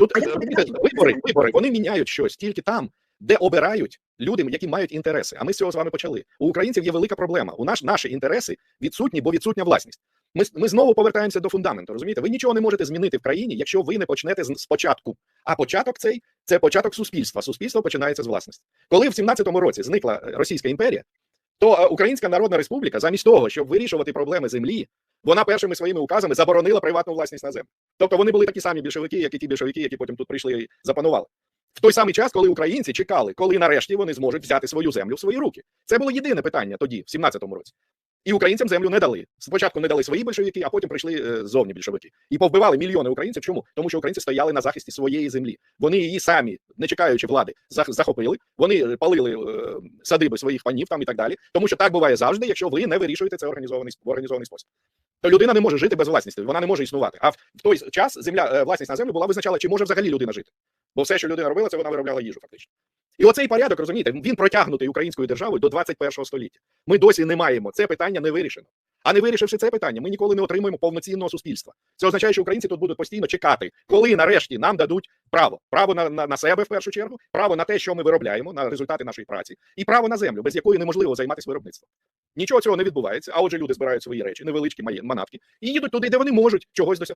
Тут е, вибори, вибори, вони міняють щось тільки там, де обирають люди, які мають інтереси. А ми з цього з вами почали. У українців є велика проблема. У нас наші інтереси відсутні, бо відсутня власність. Ми, ми знову повертаємося до фундаменту. Розумієте, ви нічого не можете змінити в країні, якщо ви не почнете з спочатку. А початок цей це початок суспільства. Суспільство починається з власності. Коли в 17-му році зникла е, Російська імперія, то е, Українська Народна Республіка, замість того, щоб вирішувати проблеми землі, вона першими своїми указами заборонила приватну власність на землю. Тобто вони були такі самі більшовики, як і ті більшовики, які потім тут прийшли і запанували. В той самий час, коли українці чекали, коли нарешті вони зможуть взяти свою землю в свої руки. Це було єдине питання тоді, в 17-му році. І українцям землю не дали. Спочатку не дали свої більшовики, а потім прийшли е, зовні більшовики. І повбивали мільйони українців. Чому? Тому що українці стояли на захисті своєї землі. Вони її самі, не чекаючи влади, захопили. Вони е, палили е, садиби своїх панів там і так далі. Тому що так буває завжди, якщо ви не вирішуєте це організований в організований спосіб. Людина не може жити без власності, вона не може існувати. А в той час земля, е, власність на землю була визначала, чи може взагалі людина жити. Бо все, що людина робила, це вона виробляла їжу, фактично. І оцей порядок, розумієте, він протягнутий українською державою до 21 століття. Ми досі не маємо. Це питання не вирішено. А не вирішивши це питання, ми ніколи не отримаємо повноцінного суспільства. Це означає, що українці тут будуть постійно чекати, коли нарешті нам дадуть право, право на, на, на себе в першу чергу, право на те, що ми виробляємо, на результати нашої праці, і право на землю, без якої неможливо займатися виробництвом. Нічого цього не відбувається. А отже, люди збирають свої речі, невеличкі манатки, і їдуть туди, де вони можуть чогось досягти.